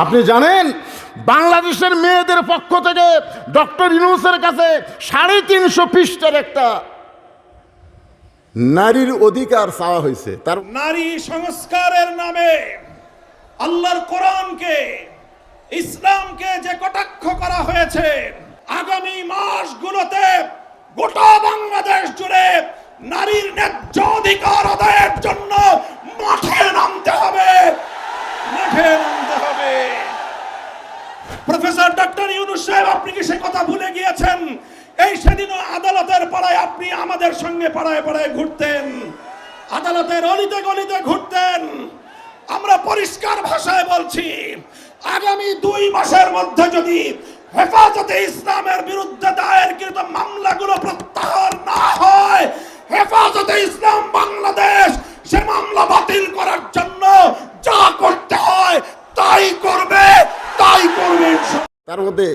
আপনি জানেন, বাংলাদেশের মেয়েদের পক্ষ থেকে ডক্টর ইউনুসের কাছে সাড়ে তিনশো পৃষ্ঠার একটা নারীর অধিকার চাওয়া হয়েছে। তার নারী সংস্কারের নামে আল্লাহর কোরআনকে, ইসলামকে যে কটাক্ষ করা হয়েছে, আগামী মাসগুলোতে গোটা বাংলাদেশ জুড়ে নারীর ন্যায্য অধিকার আদায়ের জন্য মাঠে নামতে হবে মাঠে নামতে হবে প্রফেসর ডক্টর ইউনুস সাহেব আপনি কি সে কথা ভুলে গিয়েছেন এই সেদিনও আদালতের পাড়ায় আপনি আমাদের সঙ্গে পাড়ায় পাড়ায় ঘুরতেন। আদালতের অলিতে গলিতে ঘুরতেন। আমরা পরিষ্কার ভাষায় বলছি, আগামী দুই মাসের মধ্যে যদি হেফাজতে ইসলামের বিরুদ্ধে দায়েরকৃত মামলাগুলো প্রত্যাহার না হয়, হেফাজতে ইসলাম বাংলাদেশ সে মামলা বাতিল করার জন্য যা করতে হয় তাই করবে তাই করবে তার মধ্যে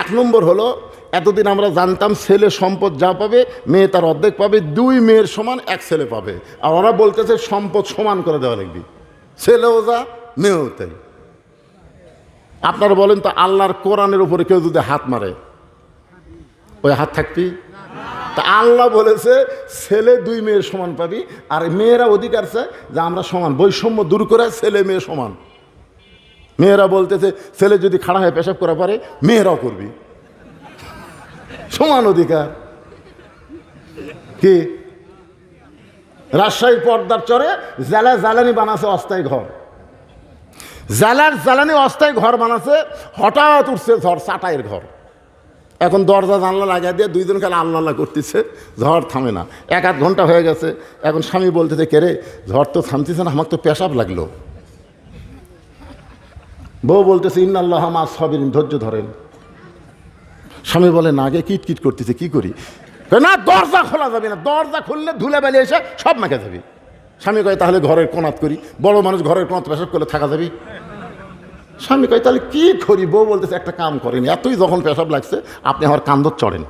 এক নম্বর হলো এতদিন আমরা জানতাম ছেলে সম্পদ যা পাবে, মেয়ে তার অর্ধেক পাবে, দুই মেয়ের সমান এক ছেলে পাবে। আর ওরা বলতেছে সম্পদ সমান করে দেওয়া লাগবে ছেলেও যা মেয়েও তাই। আপনারা বলেন তো আল্লাহর কোরআনের উপরে কেউ যদি হাত মারে, ওই হাত থাকবি? তা আল্লাহ বলেছে, ছেলে দুই মেয়ের সমান পাবি, আর মেয়েরা অধিকার চায় যে আমরা সমান। বৈষম্য দূর করে ছেলে মেয়ে সমান। মেয়েরা বলতেছে, ছেলে যদি খাড়া হয়ে পেশাব করা পারে, মেয়েরাও করবি। সমান অধিকার। কি? রাজশাহীর পর্দার চরে জ্বালা জ্বালানি বানাছে অস্থায়ী ঘর। জ্বালার জ্বালানি অস্থায়ী ঘর বানাছে, হঠাৎ উঠছে ঝড় চাটাইয়ের ঘর। এখন দরজা, জানলা লাগিয়ে দিয়ে দুইজন খালি আল্লাহ আল্লাহ করতেছে, ঝড় থামে না। এক আধ ঘণ্টা হয়ে গেছে, এখন স্বামী বলতেছে, কে রে, ঝড় তো থামতেছে না আমার তো পেশাব লাগল। বউ বলতেছে, ইন্নাল্লাহ মা সবিন ধৈর্য ধরেন। স্বামী বলে, না আগে কিট কিট করতেছে, কি করি? না, দরজা খোলা যাবে না। দরজা খুললে ধুলে বেলে এসে সব মেখে যাবে। স্বামী কয়, তাহলে ঘরের কোনাত করি। বড় মানুষ ঘরের কোনাত পেশাব করলে থাকা যাবে? স্বামী কয়, তাহলে কি করি? বউ বলতেছে, একটা কাম করেন। এতই যখন পেশাব লাগছে, আপনি আমার কান্দর চড়েন।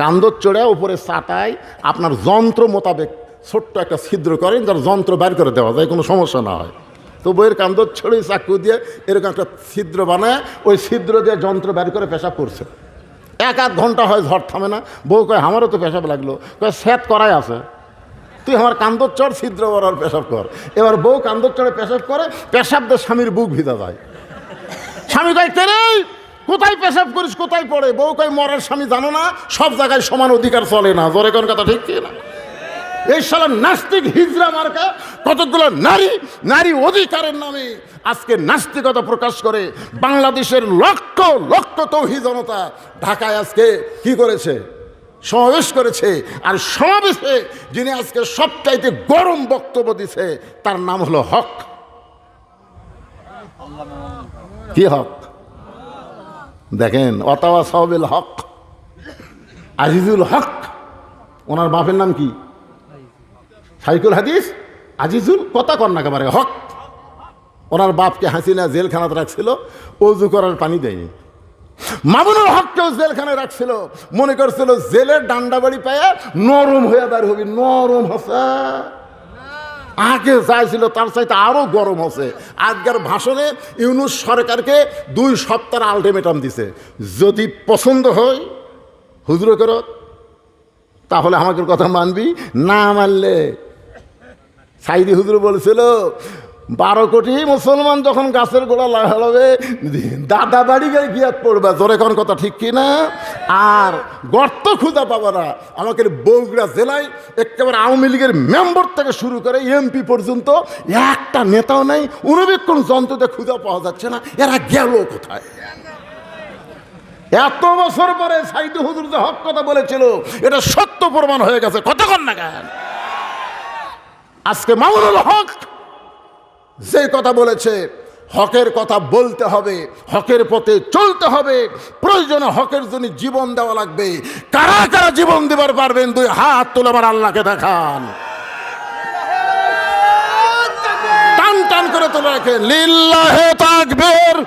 কান্দর চড়ে উপরে চাটায় আপনার যন্ত্র মোতাবেক ছোট্ট একটা ছিদ্র করেন, যার যন্ত্র বের করে দেওয়া যায়, কোনো সমস্যা না হয়। তো বইয়ের কান্দর ছড়ে চাকু দিয়ে এরকম একটা ছিদ্র বানায়, ওই ছিদ্র দিয়ে যন্ত্র বের করে পেশাব করছে। এক আধ ঘণ্টা হয় ঝড় থামে না। বউ কয়, আমারও তো পেশাব লাগল। কয় স্যাত করাই আছে। তুই আমার কান্দর চড় ছিদ্র বরার পেশাব কর। এবার বউ কান্দর চড়ে পেশাব করে পেশাব দিয়ে স্বামীর বুক ভিজা যায়। স্বামী কয়, কে রে? কোথায় পেশাব করিস? কোথায় পড়ে? বউ কয়, মরার স্বামী জানো না, সব জায়গায় সমান অধিকার চলে না। জোরে কোন কথা ঠিক না এই সালা নাস্তিক হিজরা মার্কা কতগুলো নারী নারী অধিকারের নামে আজকে নাস্তিকতা প্রকাশ করে বাংলাদেশের লক্ষ লক্ষ তৌহি জনতা ঢাকায় আজকে কি করেছে? সমাবেশ করেছে। আর সমাবেশে যিনি আজকে সবচাইতে গরম বক্তব্য দিছে, তার নাম হলো হক। কি হক? দেখেন, অতাওয়া সাহবিল হক। আজিজুল হক। ওনার বাপের নাম কি? সাইকুল হাদিস? আজিজুল, কথা কর না হক। ওনার বাপকে হাসিনা জেলখানাতে রাখছিল, অজু করার পানি দেয়নি। মামুনুল হককেও জেলখানায় রাখছিল, মনে করছিল জেলের ডান্ডা বাড়ি পেয়ে নরম হয়ে বের হবি, নরম হসে। আগে চাইছিল তার চাইতে আরও গরম হচ্ছে আজকের ভাষণে ইউনুস সরকারকে দুই সপ্তাহ আলটিমেটাম দিছে। যদি পছন্দ হয়, হুজুর করত তাহলে আমাকে কথা মানবি, না মানলে সাইদি হুজুর বলেছিল বারো কোটি মুসলমান যখন গাছের গোড়া লাগাবে দাদা বাড়ি গিয়ে গিয়াত পড়বে। জোরে কোন কথা ঠিক কি না আর গর্ত খুঁজা পাবো না। আমাকে বগুড়া জেলায় একেবারে আওয়ামী লীগের মেম্বার থেকে শুরু করে এমপি পর্যন্ত একটা নেতাও নাই, উনবেক্ষণ যন্ত্রতে খুঁজা পাওয়া যাচ্ছে না। এরা গেল কোথায়? এত বছর পরে সাইদু হুজুর যে হক কথা বলেছিল, এটা সত্য প্রমাণ হয়ে গেছে। কতক্ষণ না কেন? আজকে মামুনুল হক যে কথা বলেছে, হকের কথা বলতে হবে, হকের পথে চলতে হবে। প্রয়োজনে হকের জন্য জীবন দেওয়া লাগবে। কারা কারা জীবন দেবার পারবেন? দুই হাত তুলে আমার আল্লাহকে দেখান। টান টান করে তুলে রাখেন লিল্লাহে তাকবীর।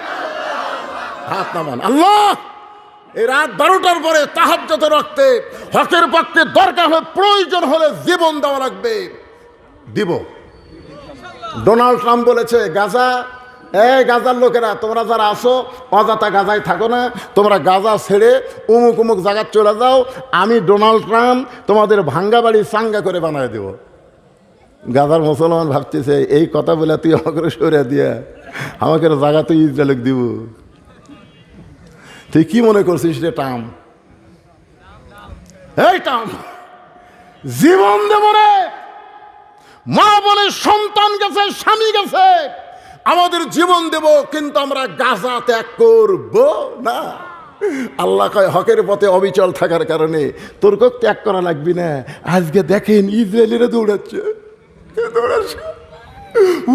হাত নামান। আল্লাহ! এই রাত বারোটার পরে তাহাজ্জত রক্তে হকের পক্ষে দরকার হলে, প্রয়োজন হলে জীবন দেওয়া লাগবে। দিব। ডোনাল্ড ট্রাম্প বলেছে, গাজা এই গাজার লোকেরা, তোমরা যারা আসো, অযথা গাজায় থাকো না, তোমরা গাজা ছেড়ে উমুক উমুক জায়গায় চলে যাও, আমি ডোনাল্ড ট্রাম্প তোমাদের ভাঙ্গা বাড়ি সাঙ্গা করে বানায় দেব। গাজার মুসলমান ভাবতেছে, এই কথা বলে তুই আমাকে সরে দিয়া, আমাকে জায়গা তুই ইসরায়েলক দিব। তুই কি মনে করছিস রে টাম এই টাম জীবন দেব রে। মা বলে সন্তান গেছে, স্বামী গেছে। আমাদের জীবন দেব, কিন্তু আমরা গাজা ত্যাগ করব না। আল্লাহ কয়, হকের পথে অবিচল থাকার কারণে তোর কোক ত্যাগ করা লাগবি না। আজকে দেখেন ইসরায়েলিরা দৌড়াচ্ছে। দৌড়াচ্ছে?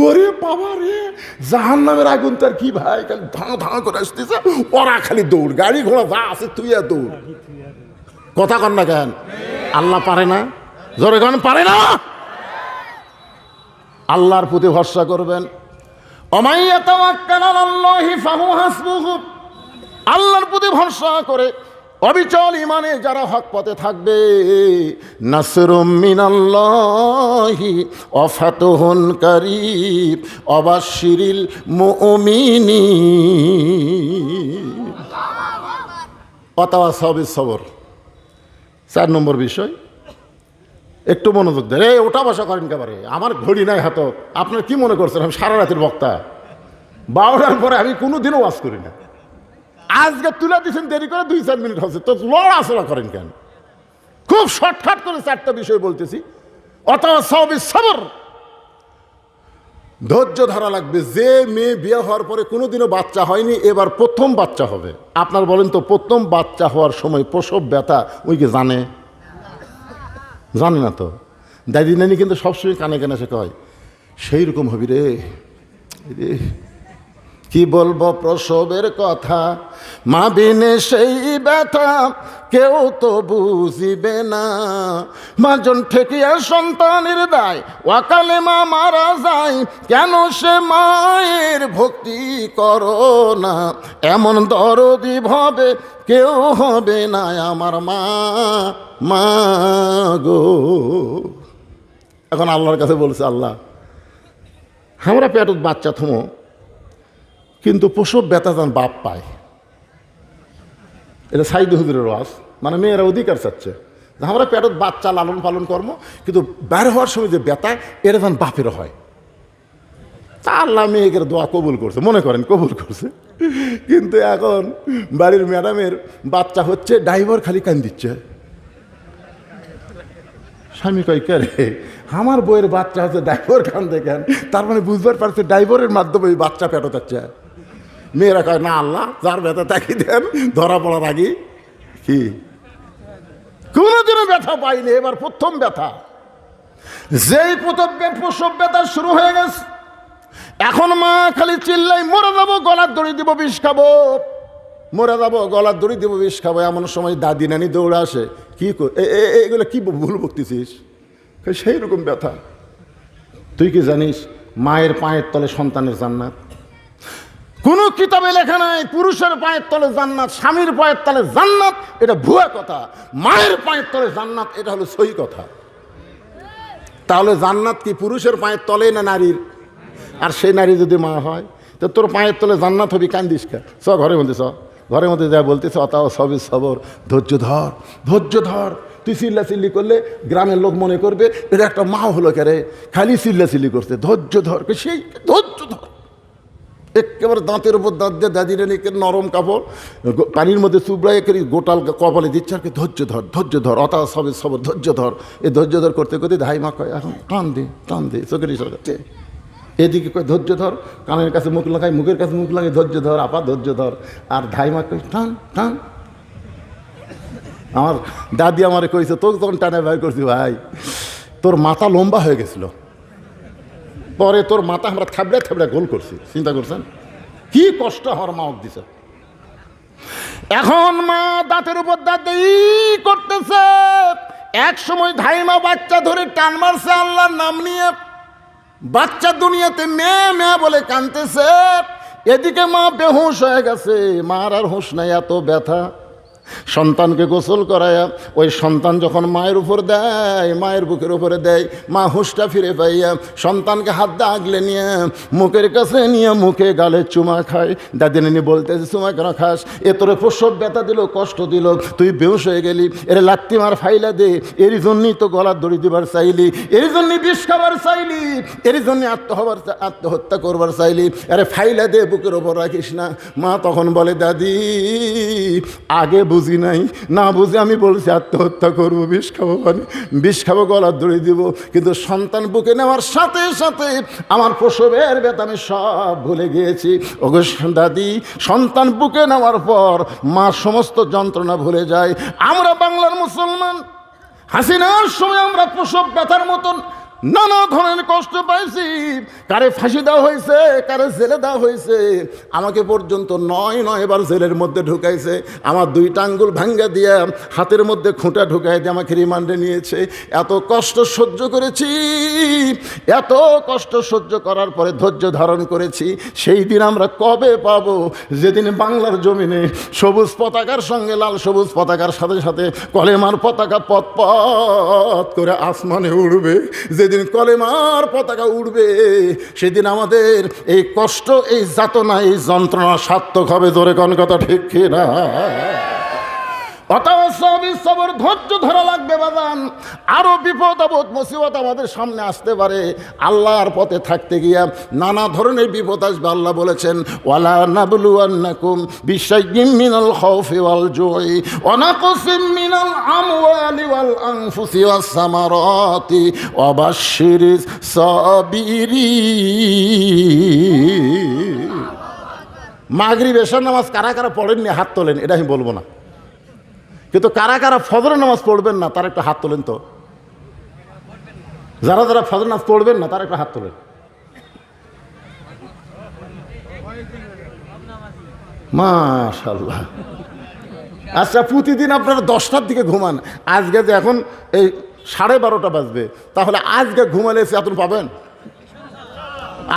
ওরে বাবা রে জাহান নামের আগুন তার কি ভাই, খালি ধাঁ ধাঁ করে আসতেছে। ওরা খালি দৌড়, গাড়ি ঘোড়া যা আছে তুই আর দৌড়। কথা কন না কেন? আল্লাহ পারে না? জোরে গান পারে না? আল্লাহর প্রতি ভরসা করবেন। আল্লাহর প্রতি ভরসা করে অবিচল ইমানে যারা হক পথে থাকবে, নাসরুম মিনাল্লাহি অফাতহুন কারীব অবাশিরিল মুমিনিন। অতাওয়া সবিস সবর চার নম্বর বিষয় একটু মনোযোগ দেন। এই ওটা বসা করেন কেবারে আমার ঘড়ি নাই হাত। আপনার কি মনে করছেন আমি সারা রাতের বক্তা? বারোটার পরে আমি কোনো দিনও ওয়াজ করি না। আজকে তুলে দিয়েছেন দেরি করে দুই চার মিনিট হচ্ছে। তো লড় লড়াচড়া করেন কেন? খুব শর্টকাট করে চারটা বিষয় বলতেছি। অথবা সবই সবর। ধৈর্য ধরা লাগবে। যে মেয়ে বিয়ে হওয়ার পরে কোনোদিনও বাচ্চা হয়নি, এবার প্রথম বাচ্চা হবে। আপনার বলেন তো, প্রথম বাচ্চা হওয়ার সময় প্রসব, ব্যথা ওই কি জানে? জানে না তো। দাদি নানি কিন্তু সবসময় কানে কানে সে কয় সেই রকম হবি রে রে। কি বলব প্রসবের কথা? মা বিনে সেই ব্যথা, কেউ তো বুঝিবে না। মাজন ঠেকিয়া সন্তানের দায় ওয়াকালে মা মারা যায়, কেন সে মায়ের ভক্তি করো না? এমন দরদি ভাবে কেউ হবে না আমার মা। মা গো এখন আল্লাহর কাছে বলছে, আল্লাহ, আমরা পেটত বাচ্চা থমো, কিন্তু প্রসব ব্যথা যেন বাপ পায়। এটা সাইদ হুজুরের ওয়াজ। মানে মেয়েরা অধিকার চাচ্ছে আমরা পেটত বাচ্চা লালন পালন কর্ম কিন্তু বের হওয়ার সময় যে ব্যথা এটা যেন বাপের হয়। তা আল্লাহ মেয়েকে দোয়া কবুল করছে, মনে করেন কবুল করছে। কিন্তু এখন বাড়ির ম্যাডামের বাচ্চা হচ্ছে ড্রাইভার খালি কান দিচ্ছে স্বামী কয় রে? আমার বইয়ের বাচ্চা হচ্ছে ড্রাইভার কান দেখেন তার মানে বুঝবার পারছে ড্রাইভারের মাধ্যমে ওই বাচ্চা পেটো যাচ্ছে। মেয়েরা কয়, না আল্লাহ, যার ব্যথা তাকে দেন, ধরা পড়ার আগে কি? কোনোদিনও ব্যথা পাইনি, এবার প্রথম ব্যথা। যেই প্রথম প্রসব ব্যথা শুরু হয়ে গেছে, এখন মা খালি চিল্লাই মরে যাব, গলার দড়ি দিব, বিষ খাব। মরে যাব, গলার দড়ি দিব, বিষ খাব, এমন সময় দাদি নানি দৌড়ে আসে। কি এগুলো কি ভুল বকতেছিস? সেই রকম ব্যথা। তুই কি জানিস, মায়ের পায়ের তলে সন্তানের জান্নাত? কোন কিতাবে লেখা নাই, পুরুষের পায়ের তলে জান্নাত, স্বামীর পায়ের তলে জান্নাত, এটা ভুয়া কথা। মায়ের পায়ের তলে জান্নাত, এটা হলো সই কথা। তাহলে জান্নাত কি পুরুষের পায়ের তলে না নারীর? আর সেই নারী যদি মা হয়, তো তোর পায়ের তলে জান্নাত হবি, কান্দিস কা? চ ঘরে মধ্যে চ। ঘরের মধ্যে যা বলতেছ, অতাও সবই সবর। ধৈর্য ধর ধৈর্য ধর। তুই চিল্লা চিল্লি করলে গ্রামের লোক মনে করবে এটা একটা মা হলো কে রে খালি চিল্লা চিল্লি করছে। ধৈর্য ধর সেই ধৈর্য ধর। একেবারে দাঁতের উপর দাঁত দিয়ে দাদিরে নিকে নরম কাপড় পানির মধ্যে চুবড়াই করে গোটাল কপালে দিচ্ছে আর কি, ধৈর্য ধর ধৈর্য ধর। অতা সবে সব ধৈর্য ধর। এই ধৈর্য ধর করতে করতে ধাই মা কয়, এখন টান দে টান দে, চোখের ইশারাতে এদিকে কয়, ধৈর্য ধর, কানের কাছে মুখ লাগাই, মুখের কাছে মুখ লাগাই, ধৈর্য ধর, আপা ধৈর্য ধর। আর ধাই মা কয় টান টান আমার দাদি আমারে কইছে, তোকে তখন টানে ভাই করছি ভাই, তোর মাথা লম্বা হয়ে গেছিল। পরে তোর মাথা আমরা থাবড়ে থাবড়ে গোল করছি, চিন্তা করছেন? কি কষ্ট আমার মা দিছে। এখন মা দাঁতের উপর দাঁত করতেছে। এক সময় ধাইমা বাচ্চা ধরে টান মারছে, আল্লাহর নাম নিয়ে বাচ্চা দুনিয়াতে মেয়ে মেয়ে বলে কানতেছে। এদিকে মা বেহুশ হয়ে গেছে। মার আর হুঁশ নাই, এত ব্যথা। সন্তানকে গোসল করায়া ওই সন্তান যখন মায়ের উপর দেয়, মায়ের বুকের উপরে দেয়, মা হুঁশটা ফিরে পাইয়া সন্তানকে হাত দিয়ে আগলে নিয়ে মুখের কাছে নিয়ে মুখে গালে চুমা খায়। দাদিনী বলতেছে, চুমা কেন খাস? এ তোরে প্রসব ব্যথা দিল, কষ্ট দিল, তুই বেউস হয়ে গেলি, এর লাত্তি মার ফাইলা দে এর জন্যই তো গলার দড়ি দিবার চাইলি এর জন্যই বিষ খাবার চাইলি এর জন্য আত্মহবার আত্মহত্যা করবার চাইলি আরে ফাইলা দে, বুকের ওপর রাখিস না। মা তখন বলে, দাদি, আগে বুঝি নাই। না বুঝে আমি বলছি, আত্মহত্যা করব, বিষ খাব মানে বিষ খাব, গলার দড়ি দিব। কিন্তু সন্তান বুকে নেওয়ার সাথে সাথে আমার প্রসবের ব্যথা আমি সব ভুলে গিয়েছি। ওগো দাদি, সন্তান বুকে নেওয়ার পর মা সমস্ত যন্ত্রণা ভুলে যায়। আমরা বাংলার মুসলমান, হাসিনার সময় আমরা প্রসব ব্যথার মতন নানা ধরনের কষ্ট পাইছি। কারে ফাঁসি দেওয়া হয়েছে, কারে জেলে দেওয়া হয়েছে। আমাকে পর্যন্ত নয় নয় এবার জেলের মধ্যে ঢুকাইছে। আমার দুইটা আঙ্গুল ভাঙ্গা দিয়ে হাতের মধ্যে খুঁটা ঢুকাই দিয়ে আমাকে রিমান্ডে নিয়েছে। এত কষ্ট সহ্য করেছি। এত কষ্ট সহ্য করার পরে ধৈর্য ধারণ করেছি। সেই দিন আমরা কবে পাবো? যেদিন বাংলার জমিনে সবুজ পতাকার সঙ্গে লাল সবুজ পতাকার সাথে সাথে কলেমার পতাকা পথ পথ করে আসমানে উড়বে। যেদিন কলেমার পতাকা উঠবে সেদিন আমাদের এই কষ্ট, এই যাতনা, এই যন্ত্রণা সার্থক হবে। জোরে কোন কথা ঠিক না সবর ধৈর্য ধরা লাগবে বাদান আরও বিপদ আপদ মুসিবত আমাদের সামনে আসতে পারে। আল্লাহর পথে থাকতে গিয়া নানা ধরনের বিপদ আসবে, আল্লাহ বলেছেন, ওয়ালা নাবলু আন্নাকুম বিশাইয়্যিম মিনাল খাউফি ওয়াল জুই, ওয়া নাকসিম মিনাল আমওয়ালি ওয়াল আনফুসি ওয়াস সামারাতি, ওয়া বাশশিরিস সাবিরিন। মাগরিব নামাজ কারা কারা পড়েননি? হাত তোলেন, এটা আমি বলব না। কিন্তু কারা কারা ফজরের নামাজ পড়বেন না, তারা একটা হাত তোলেন তো। যারা যারা ফজর নামাজ পড়বেন না, তারা একটা হাত তোলেন। মাশাল্লাহ আচ্ছা প্রতিদিন আপনারা দশটার দিকে ঘুমান। আজকে যে এখন এই সাড়ে বারোটা বাজবে, তাহলে আজকে ঘুমালে এসে এত পাবেন?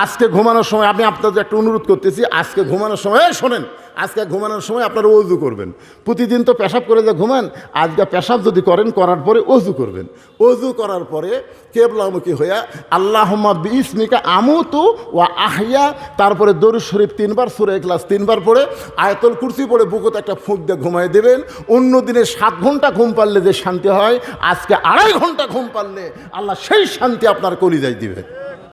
আজকে ঘুমানোর সময়, আমি আপনাদের একটা অনুরোধ করতেছি, আজকে ঘুমানোর সময় শোনেন আজকে ঘুমানোর সময় আপনারা অজু করবেন। প্রতিদিন তো পেশাব করে যে ঘুমান, আজকে পেশাব যদি করেন, করার পরে অজু করবেন। অজু করার পরে কেবলামুখী হইয়া আল্লাহম্মা বিসমিকা আমুতু ওয়া আহিয়া তারপরে দরু শরীফ তিনবার, সুরে ক্লাস তিনবার পড়ে, আয়তল কুর্সি পড়ে বুকুতে একটা ফুঁক দিয়ে ঘুমাই দেবেন। অন্য দিনে সাত ঘণ্টা ঘুম পারলে যে শান্তি হয়, আজকে আড়াই ঘণ্টা ঘুম পারলে আল্লাহ সেই শান্তি আপনার কলিজায় দিবে